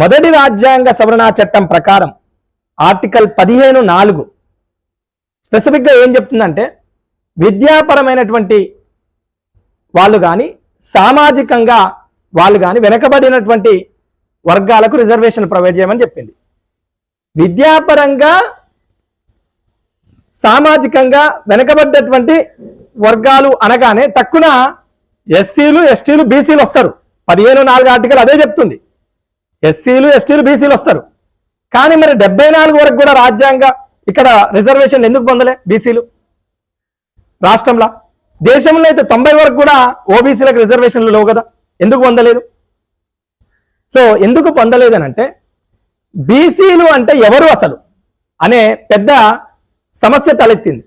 మొదటి రాజ్యాంగ సవరణ చట్టం ప్రకారం ఆర్టికల్ పదిహేను నాలుగు స్పెసిఫిక్గా ఏం చెప్తుందంటే విద్యాపరమైనటువంటి వాళ్ళు కానీ సామాజికంగా వాళ్ళు కానీ వెనకబడినటువంటి వర్గాలకు రిజర్వేషన్ ప్రొవైడ్ చేయమని చెప్పింది. విద్యాపరంగా సామాజికంగా వెనకబడ్డటువంటి వర్గాలు అనగానే తక్కువ ఎస్సీలు ఎస్టీలు బీసీలు వస్తారు. పదిహేను నాలుగు ఆర్టికల్ అదే చెప్తుంది. ఎస్సీలు ఎస్టీలు బీసీలు వస్తారు. కానీ మరి డెబ్బై నాలుగు వరకు కూడా రాజ్యాంగ ఇక్కడ రిజర్వేషన్ ఎందుకు పొందలే బీసీలు? రాష్ట్రంలో? దేశంలో అయితే తొంభై వరకు కూడా ఓబీసీలకు రిజర్వేషన్లు లేవు కదా. ఎందుకు పొందలేదు? సో ఎందుకు పొందలేదు అని అంటే బీసీలు అంటే ఎవరు అసలు అనే పెద్ద సమస్య తలెత్తింది.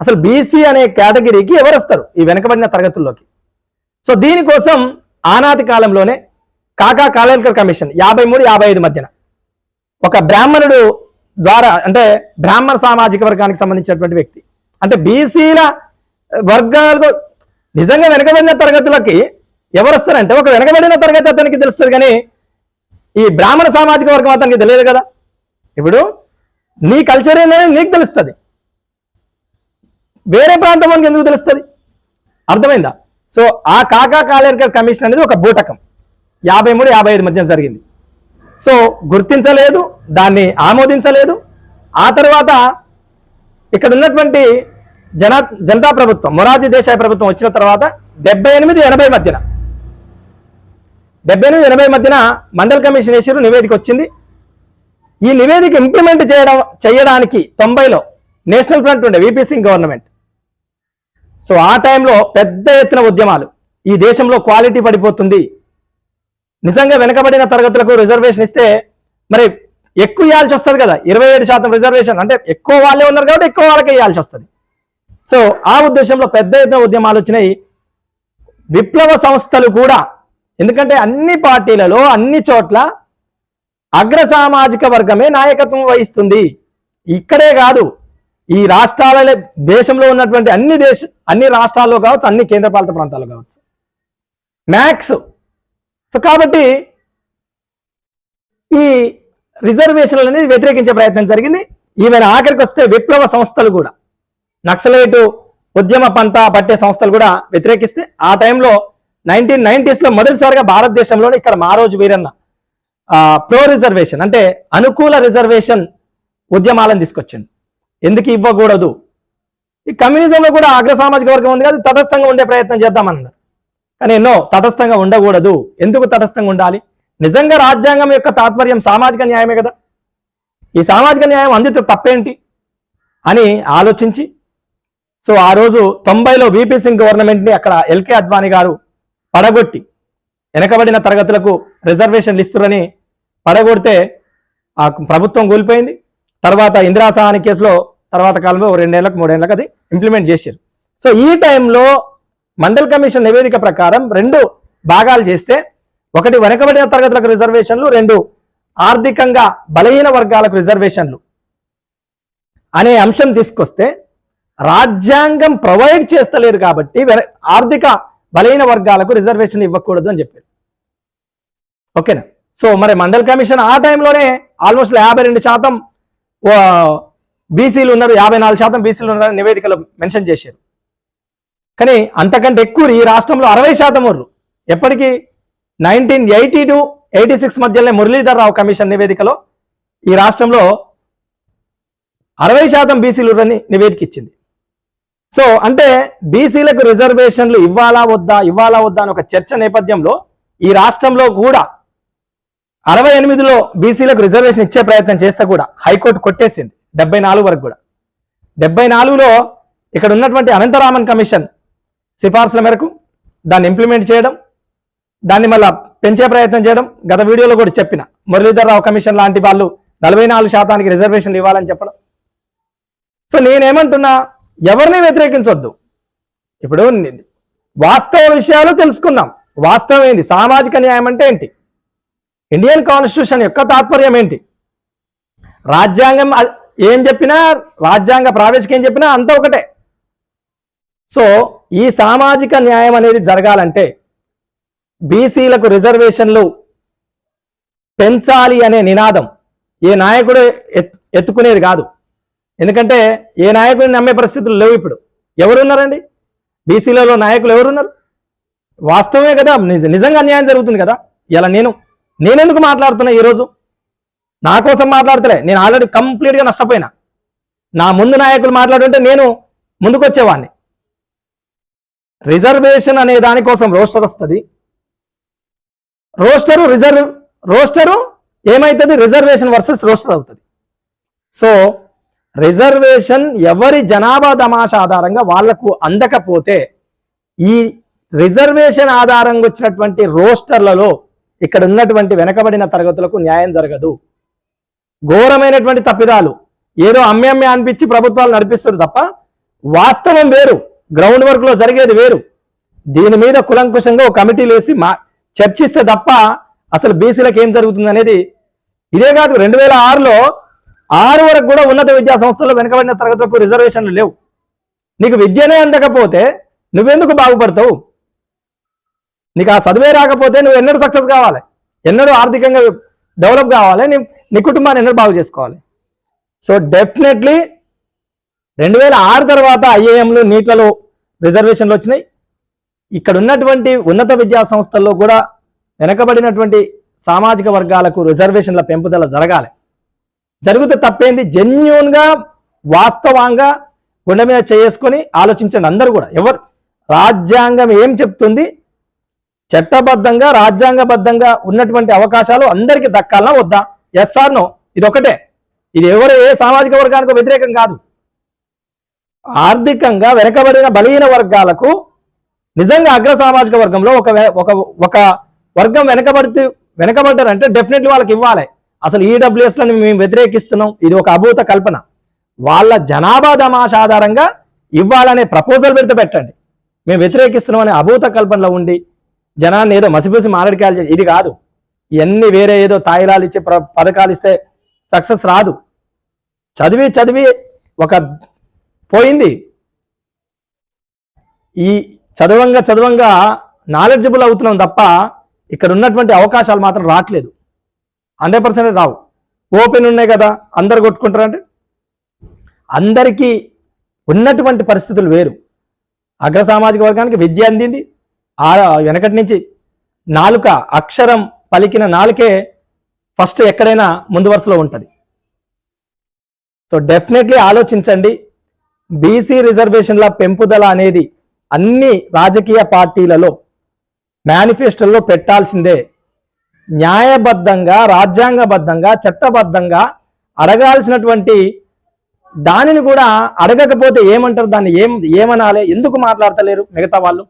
అసలు బీసీ అనే కేటగిరీకి ఎవరు వస్తారు ఈ వెనకబడిన తరగతుల్లోకి? సో దీనికోసం ఆనాటి కాలంలోనే కాకా కాలేల్కర్ కమిషన్ యాభై మూడు యాభై ఐదు మధ్యన. ఒక బ్రాహ్మణుడు ద్వారా అంటే బ్రాహ్మణ సామాజిక వర్గానికి సంబంధించినటువంటి వ్యక్తి. అంటే బీసీల వర్గాలకు నిజంగా వెనకబడిన తరగతులకి ఎవరు వస్తారంటే ఒక వెనకబడిన తరగతి అతనికి తెలుస్తుంది కానీ ఈ బ్రాహ్మణ సామాజిక వర్గం అతనికి తెలియదు కదా. ఇప్పుడు నీ కల్చర్ ఏంటనే నీకు తెలుస్తుంది. వేరే ప్రాంతం ఎందుకు తెలుస్తుంది? అర్థమైందా? సో ఆ కాకా కాలేర్కర్ కమిషన్ అనేది ఒక బూటకం. యాభై మూడు యాభై ఐదు మధ్య జరిగింది. సో గుర్తించలేదు దాన్ని ఆమోదించలేదు. ఆ తర్వాత ఇక్కడ ఉన్నటువంటి జన జనతా ప్రభుత్వం మొరార్జీ దేశాయ్ ప్రభుత్వం వచ్చిన తర్వాత డెబ్బై ఎనిమిది ఎనభై మధ్యన డెబ్బై ఎనిమిది ఎనభై మధ్యన మండల్ కమిషన్ వేసారు నివేదిక వచ్చింది. ఈ నివేదిక ఇంప్లిమెంట్ చేయడం చేయడానికి తొంభైలో నేషనల్ ఫ్రంట్ ఉండే V P Singh government so ఆ టైంలో పెద్ద ఎత్తున ఉద్యమాలు. ఈ దేశంలో క్వాలిటీ పడిపోతుంది. నిజంగా వెనకబడిన తరగతులకు రిజర్వేషన్ ఇస్తే మరి ఎక్కువ ఇవ్వాల్సి వస్తుంది కదా ఇరవై ఏడు శాతం రిజర్వేషన్ అంటే ఎక్కువ వాళ్ళే ఉన్నారు కాబట్టి ఎక్కువ వాళ్ళకే ఇవ్వాల్సి వస్తుంది. సో ఆ ఉద్దేశంలో పెద్ద ఎత్తున ఉద్యమాలు వచ్చినాయి. విప్లవ సంస్థలు కూడా ఎందుకంటే అన్ని పార్టీలలో అన్ని చోట్ల అగ్ర సామాజిక వర్గమే నాయకత్వం వహిస్తుంది. ఇక్కడే కాదు ఈ రాష్ట్రాల దేశంలో ఉన్నటువంటి అన్ని దేశ అన్ని రాష్ట్రాల్లో కావచ్చు అన్ని కేంద్రపాలిత ప్రాంతాల్లో కావచ్చు. మ్యాక్స్ సో కాబట్టి ఈ రిజర్వేషన్లు అనేది వ్యతిరేకించే ప్రయత్నం జరిగింది. ఈవెన్ ఆఖరికి వస్తే విప్లవ సంస్థలు కూడా నక్సలైటు ఉద్యమ పంత పట్టే సంస్థలు కూడా వ్యతిరేకిస్తే ఆ టైంలో నైన్టీన్ నైన్టీస్లో మొదటిసారిగా భారతదేశంలోనే ఇక్కడ మారోజు వీరన్న ప్రో రిజర్వేషన్ అంటే అనుకూల రిజర్వేషన్ ఉద్యమాలను తీసుకొచ్చింది ఎందుకు ఇవ్వకూడదు? ఈ కమ్యూనిజంలో కూడా అగ్ర సామాజిక వర్గం ఉంది కాదు తటస్థంగా ఉండే ప్రయత్నం చేద్దామన్నారు. కానీ ఎన్నో తటస్థంగా ఉండకూడదు. ఎందుకు తటస్థంగా ఉండాలి? నిజంగా రాజ్యాంగం యొక్క తాత్పర్యం సామాజిక న్యాయమే కదా? ఈ సామాజిక న్యాయం అందితే తప్పేంటి అని ఆలోచించి సో ఆ రోజు తొంభైలో బీపీ సింగ్ గవర్నమెంట్ని అక్కడ ఎల్కే అద్వానీ గారు పడగొట్టి వెనకబడిన తరగతులకు రిజర్వేషన్లు ఇస్తురని పడగొడితే ఆ ప్రభుత్వం కూలిపోయింది. తర్వాత ఇందిరా సహాని కేసులో తర్వాత కాలంలో రెండేళ్ళకు మూడేళ్ళకు అది ఇంప్లిమెంట్ చేశారు. సో ఈ టైంలో మండల్ కమిషన్ నివేదిక ప్రకారం రెండు భాగాలు చేస్తే ఒకటి వెనకబడిన తరగతులకు రిజర్వేషన్లు రెండు ఆర్థికంగా బలహీన వర్గాలకు రిజర్వేషన్లు అనే అంశం తీసుకొస్తే రాజ్యాంగం ప్రొవైడ్ చేస్తలేదు కాబట్టి ఆర్థిక బలహీన వర్గాలకు రిజర్వేషన్ ఇవ్వకూడదు అని చెప్పారు. ఓకేనా? సో మరి మండల్ కమిషన్ ఆ టైంలోనే ఆల్మోస్ట్ యాభై రెండు శాతం బీసీలు ఉన్నారు యాభై నాలుగు శాతం బీసీలు ఉన్నారని నివేదికలో మెన్షన్ చేశారు. కానీ అంతకంటే ఎక్కువ ఈ రాష్ట్రంలో అరవై శాతం ఉన్నారు ఎప్పటికీ nineteen eighty two eighty six మధ్యలోనే మురళీధర్ రావు కమిషన్ నివేదికలో ఈ రాష్ట్రంలో అరవై శాతం బీసీలు ఉన్నారని నివేదిక ఇచ్చింది. సో అంటే బీసీలకు రిజర్వేషన్లు ఇవ్వాలా వద్దా ఇవ్వాలా వద్దా అని ఒక చర్చ నేపథ్యంలో ఈ రాష్ట్రంలో కూడా అరవై ఎనిమిదిలో బీసీలకు రిజర్వేషన్ ఇచ్చే ప్రయత్నం చేస్తే కూడా హైకోర్టు కొట్టేసింది. డెబ్బై నాలుగు వరకు కూడా. డెబ్బై నాలుగులో ఇక్కడ ఉన్నటువంటి అనంతరామన్ కమిషన్ సిఫార్సుల మేరకు దాన్ని ఇంప్లిమెంట్ చేయడం దాన్ని మళ్ళా పెంచే ప్రయత్నం చేయడం గత వీడియోలో కూడా చెప్పిన. మురళీధరరావు కమిషన్ లాంటి వాళ్ళు నలభై నాలుగు శాతానికి రిజర్వేషన్లు ఇవ్వాలని చెప్పడం. సో నేనేమంటున్నా ఎవరిని వ్యతిరేకించొద్దు. ఇప్పుడు వాస్తవ విషయాలు తెలుసుకుందాం. వాస్తవం ఏంటి? సామాజిక న్యాయం అంటే ఏంటి? ఇండియన్ కాన్స్టిట్యూషన్ యొక్క తాత్పర్యం ఏంటి? రాజ్యాంగం ఏం చెప్పినా రాజ్యాంగ ప్రావేశిక ఏం చెప్పినా అంతా ఒకటే. సో ఈ సామాజిక న్యాయం అనేది జరగాలంటే బీసీలకు రిజర్వేషన్లు పెంచాలి అనే నినాదం ఏ నాయకుడు ఎత్- ఎత్తుకునేది కాదు. ఎందుకంటే ఏ నాయకుడిని నమ్మే పరిస్థితులు లేవు ఇప్పుడు. ఎవరున్నారండి? బీసీలలో నాయకులు ఎవరున్నారు? వాస్తవమే కదా నిజ- నిజంగా అన్యాయం జరుగుతుంది కదా. ఇలా నేను నేనెందుకు మాట్లాడుతున్నా ఈరోజు? నా కోసం మాట్లాడతలే. నేను ఆల్రెడీ కంప్లీట్గా నష్టపోయినా. నా ముందు నాయకులు మాట్లాడుంటే నేను ముందుకొచ్చేవాడిని. రిజర్వేషన్ అనే దానికోసం రోస్టర్ వస్తుంది. రోస్టరు రిజర్వ్ రోస్టరు ఏమవుతుంది రిజర్వేషన్ వర్సెస్ రోస్టర్ అవుతుంది. సో రిజర్వేషన్ ఎవరి జనాభా తమాషా ఆధారంగా వాళ్ళకు అందకపోతే ఈ రిజర్వేషన్ ఆధారంగా వచ్చినటువంటి రోస్టర్లలో ఇక్కడ ఉన్నటువంటి వెనకబడిన తరగతులకు న్యాయం జరగదు. ఘోరమైనటువంటి తప్పిదాలు. ఏదో అమ్మే అమ్మే అనిపించి ప్రభుత్వాలు నడిపిస్తారు తప్ప వాస్తవం వేరు. గ్రౌండ్ వర్క్లో జరిగేది వేరు. దీని మీద కులంకుశంగా ఒక కమిటీలు వేసి మా చర్చిస్తే తప్ప అసలు బీసీలకు ఏం జరుగుతుంది అనేది ఇదే కాదు రెండు వేల ఆరులో ఆరు వరకు కూడా ఉన్నత విద్యా సంస్థల్లో వెనుకబడిన తరగతులకు రిజర్వేషన్లు లేవు. నీకు విద్యనే అందకపోతే నువ్వెందుకు బాగుపడతావు? నీకు ఆ చదువే రాకపోతే నువ్వు ఎన్నడూ సక్సెస్ కావాలి. ఎన్నడూ ఆర్థికంగా డెవలప్ కావాలి. నీ నీ కుటుంబాన్ని ఎన్నడూ బాగు చేసుకోవాలి. సో డెఫినెట్లీ రెండు వేల ఆరు తర్వాత ఐఏఎంలు నీట్లలో రిజర్వేషన్లు వచ్చినాయి. ఇక్కడ ఉన్నటువంటి ఉన్నత విద్యా సంస్థల్లో కూడా వెనకబడినటువంటి సామాజిక వర్గాలకు రిజర్వేషన్ల పెంపుదల జరగాలి. జరిగితే తప్పేంది? జెన్యున్గా వాస్తవంగా గుండె మీద చేసుకొని ఆలోచించండి అందరూ కూడా. ఎవరు? రాజ్యాంగం ఏం చెప్తుంది? చట్టబద్ధంగా రాజ్యాంగబద్ధంగా ఉన్నటువంటి అవకాశాలు అందరికీ దక్కాలనా వద్దా? ఎస్ఆర్నో ఇది ఒకటే ఇది ఎవరు? ఏ సామాజిక వర్గానికి వ్యతిరేకం కాదు. ఆర్థికంగా వెనకబడిన బలహీన వర్గాలకు నిజంగా అగ్ర సామాజిక వర్గంలో ఒక ఒక ఒక వర్గం వెనకబడితే వెనకబడ్డారంటే డెఫినెట్లీ వాళ్ళకి ఇవ్వాలి. అసలు ఈడబ్ల్యూఎస్లను మేము వ్యతిరేకిస్తున్నాం. ఇది ఒక అభూత కల్పన. వాళ్ళ జనాభా దమాష ఆధారంగా ఇవ్వాలనే ప్రపోజల్ పెడితే పెట్టండి. మేము వ్యతిరేకిస్తున్నాం అనే అభూత కల్పనలో ఉండి జనాన్ని ఏదో మసిపూసి మారడికాయలు చేసి ఇది కాదు. ఇవన్నీ వేరే ఏదో తాయిలాలు ఇచ్చే పథకాలు ఇస్తే సక్సెస్ రాదు. చదివి చదివి ఒక పోయింది. ఈ చదవంగా చదవంగా నాలెడ్జబుల్ అవుతున్నాం తప్ప ఇక్కడ ఉన్నటువంటి అవకాశాలు మాత్రం రావట్లేదు. హండ్రెడ్ పర్సెంట్ రావు. ఓపెన్ ఉన్నాయి కదా అందరు కొట్టుకుంటారంటే? అందరికీ ఉన్నటువంటి పరిస్థితులు వేరు. అగ్ర సామాజిక వర్గానికి విద్య అందింది. ఆ వెనకటి నుంచి నాలుక అక్షరం పలికిన నాలుకే ఫస్ట్ ఎక్కడైనా ముందు వరుసలో ఉంటుంది. సో డెఫినెట్లీ ఆలోచించండి. బీసీ రిజర్వేషన్ల పెంపుదల అనేది అన్ని రాజకీయ పార్టీలలో మేనిఫెస్టోలో పెట్టాల్సిందే. న్యాయబద్ధంగా రాజ్యాంగబద్ధంగా చట్టబద్ధంగా అడగాల్సినటువంటి దానిని కూడా అడగకపోతే ఏమంటారు? దాన్ని ఏం ఏమనాలి? ఎందుకు మాట్లాడతలేరు మిగతా వాళ్ళు?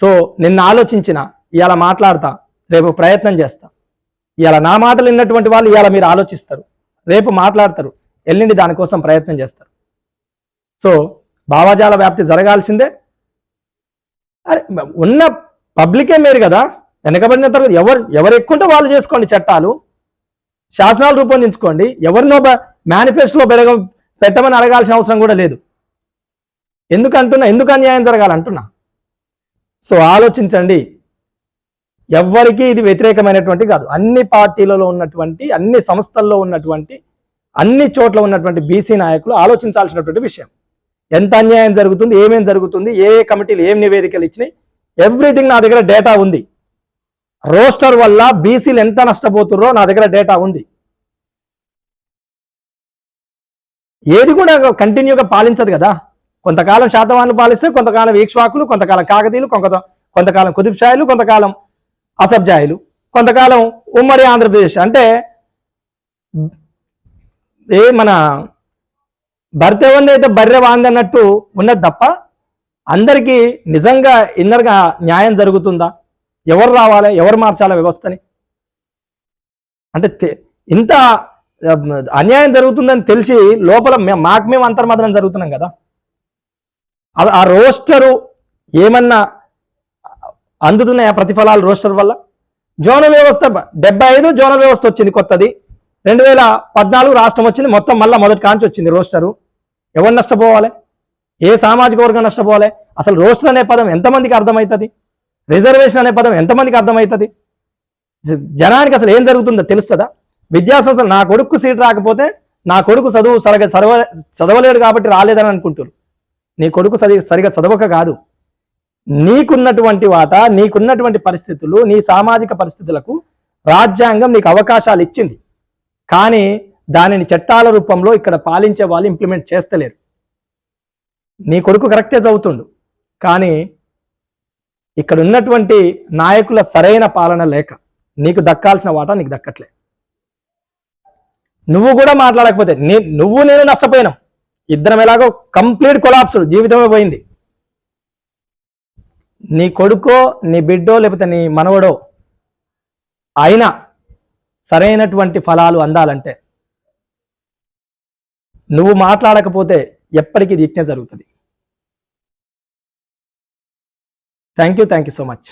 సో నిన్న ఆలోచించిన ఇవాళ మాట్లాడతా రేపు ప్రయత్నం చేస్తా. ఇవాళ నా మాటలు విన్నటువంటి వాళ్ళు ఇవాళ మీరు ఆలోచిస్తారు. రేపు మాట్లాడతారు. ఎల్లుండి దానికోసం ప్రయత్నం చేస్తారు. సో భావజాల వ్యాప్తి జరగాల్సిందే. అరే ఉన్న పబ్లికే మీరు కదా. వెనకబడిన తర్వాత ఎవరు ఎవరు ఎక్కుంటే వాళ్ళు చేసుకోండి చట్టాలు. శాసనాలు రూపొందించుకోండి. ఎవరినో మేనిఫెస్టోలో పెరగ పెట్టమని అడగాల్సిన అవసరం కూడా లేదు. ఎందుకు అంటున్నా ఎందుకు అన్యాయం జరగాలంటున్నా? సో ఆలోచించండి. ఎవ్వరికీ ఇది వ్యతిరేకమైనటువంటి కాదు. అన్ని పార్టీలలో ఉన్నటువంటి అన్ని సంస్థల్లో ఉన్నటువంటి అన్ని చోట్ల ఉన్నటువంటి బీసీ నాయకులు ఆలోచించాల్సినటువంటి విషయం. ఎంత అన్యాయం జరుగుతుంది ఏమేం జరుగుతుంది ఏ ఏ కమిటీలు ఏం నివేదికలు ఇచ్చినాయి ఎవ్రీథింగ్ నా దగ్గర డేటా ఉంది. రోస్టర్ వల్ల బీసీలు ఎంత నష్టపోతుర్రో నా దగ్గర డేటా ఉంది. ఏది కూడా కంటిన్యూగా పాలించదు కదా. కొంతకాలం శాతవాన్ని పాలిస్తే కొంతకాలం ఈక్ష్వాకులు కొంతకాలం కాకతీయులు కొంత కొంతకాలం కుతుబ్షాయిలు కొంతకాలం అసబ్జాయిలు కొంతకాలం ఉమ్మడి ఆంధ్రప్రదేశ్. అంటే ఏ మన భర్త ఉంది అయితే బర్రె వాందన్నట్టు ఉన్నది తప్ప అందరికీ నిజంగా ఇన్నర్గా న్యాయం జరుగుతుందా? ఎవరు రావాలి? ఎవరు మార్చాలి వ్యవస్థని? అంటే ఇంత అన్యాయం జరుగుతుందని తెలిసి లోపల మాకు మేము అంతర్మాత్రం జరుగుతున్నాం కదా? ఆ రోస్టరు ఏమన్నా అందుతున్నాయా ప్రతిఫలాలు రోస్టర్ వల్ల? జోనల్ వ్యవస్థ డెబ్బై ఐదు జోనల్ వ్యవస్థ వచ్చింది కొత్తది. రెండు వేల పద్నాలుగు రాష్ట్రం వచ్చింది. మొత్తం మళ్ళీ మొదటి కాంచి వచ్చింది రోస్టరు. ఎవరు నష్టపోవాలి? ఏ సామాజిక వర్గం నష్టపోవాలి? అసలు రోస్టర్ అనే పదం ఎంతమందికి అర్థమవుతుంది? రిజర్వేషన్ అనే పదం ఎంతమందికి అర్థమవుతుంది? జనానికి అసలు ఏం జరుగుతుందో తెలుస్తుందా? విద్యాసంస్థలు నా కొడుకు సీట్ రాకపోతే నా కొడుకు చదువు సరిగా చదవ చదవలేడు కాబట్టి రాలేదని అనుకుంటారు. నీ కొడుకు సరి సరిగా చదవక కాదు. నీకున్నటువంటి వాత నీకున్నటువంటి పరిస్థితులు నీ సామాజిక పరిస్థితులకు రాజ్యాంగం నీకు అవకాశాలు ఇచ్చింది. కానీ దానిని చట్టాల రూపంలో ఇక్కడ పాలించే వాళ్ళు ఇంప్లిమెంట్ చేస్తలేరు. నీ కొడుకు కరెక్టే చదువుతుండు. కానీ ఇక్కడ ఉన్నటువంటి నాయకుల సరైన పాలన లేక నీకు దక్కాల్సిన వాటా నీకు దక్కట్లే. నువ్వు కూడా మాట్లాడకపోతే నీ నువ్వు నేను నష్టపోయినాం. ఇద్దరం ఎలాగో కంప్లీట్ కొలాప్స్ జీవితమే పోయింది. నీ కొడుకో నీ బిడ్డో లేకపోతే నీ మనవడో అయినా సరైనటువంటి ఫలాలు అందాలంటే నువ్వు మాట్లాడకపోతే ఎప్పటికీ దీక్ష జరుగుతుంది. Thank you thank you so much